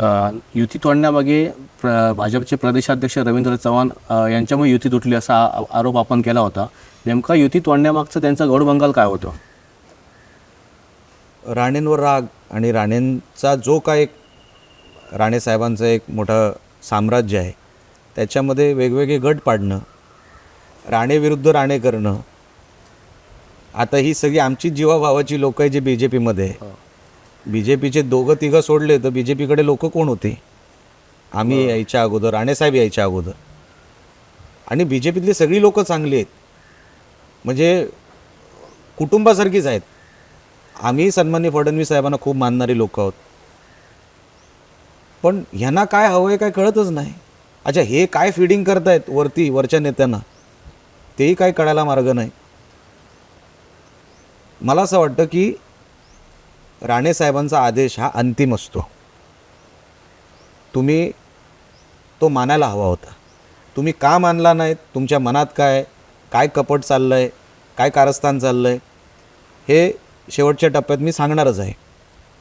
युती तोडण्यामागे प्र भाजपचे प्रदेशाध्यक्ष रवींद्र चव्हाण यांच्यामुळे युती तुटली असा आरोप आपण केला होता. नेमका युती तोडण्यामागचं त्यांचा गौडबंगाल काय होतं? राणेंवर राग आणि राणेंचा जो काय एक राणेसाहेबांचं एक मोठं साम्राज्य आहे त्याच्यामध्ये वेगवेगळे गट पाडणं राणे विरुद्ध राणे करणं आता ही सगळी आमची जीवाभावाची लोक आहे जे बी जे पीमध्ये आहे बी जे पीचे दोघं तिघं सोडले तर बी जे पीकडे लोक कोण होते? आम्ही यायच्या अगोदर राणेसाहेब यायच्या अगोदर. आणि बी जे पीतली सगळी लोकं चांगली आहेत. म्हणजे कुटुंबासारखीच आहेत. आम्ही सन्मान्य फडणवीस साहेबांना खूप मानणारी लोक आहोत. पण ह्यांना काय हवं आहे काय कळतच नाही. अच्छा हे काय फिडिंग करतायत वरती वरच्या नेत्यांना? तेही काय कळायला मार्ग नाही. मला असं वाटतं की राणे साहेबांचा आदेश हा अंतिम असतो. तुम्ही तो मानायला हवा होता. तुम्ही का मानला नाहीत? तुमच्या मनात काय काय कपट चाललं आहे काय कारस्थान चाललं आहे हे शेवटच्या टप्प्यात मी सांगणारच आहे.